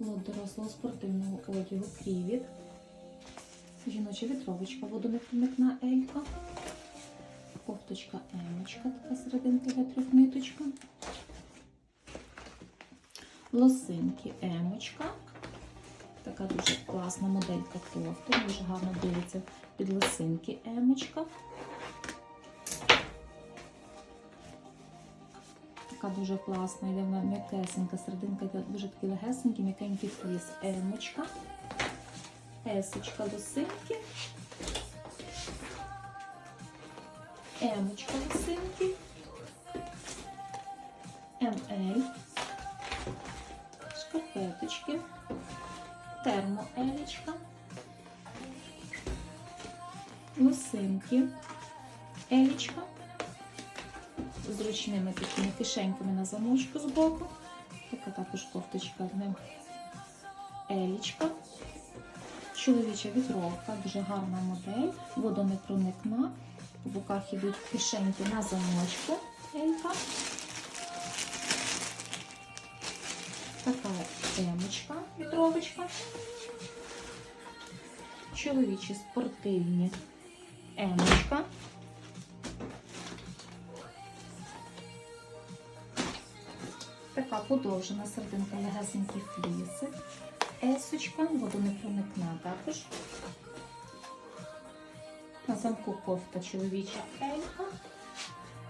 Лот дорослого спортивного одягу Крівіт. Жіноча вітровочка, водонепроникна елька. Кофточка емочка, така серединка для трьох ниточка. Лосинки емочка. Така дуже класна моделька кофти. Дуже гарно дивиться під лосинки емочка. Така дуже класна, йде вона м'якесенька, серединка йде дуже такий легесенький, м'якенький фліс. Емочка, есочка лосинки, емочка лосинки, МЛ, шкарпеточки, термоелечка, лосинки, елічка зручними такими кишеньками на замочку з боку. Така також кофточка в ним елічка. Чоловіча вітровка, дуже гарна модель, водонепроникна. В боках йдуть кишеньки на замочку. Елька. Така емочка, вітровочка. Чоловічі спортивні емочка. Така подовжена серединка легесенький флісик. Есочка, водонепроникна також. На замку кофта чоловіча елька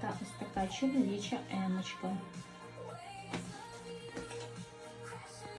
та ось така чоловіча емочка.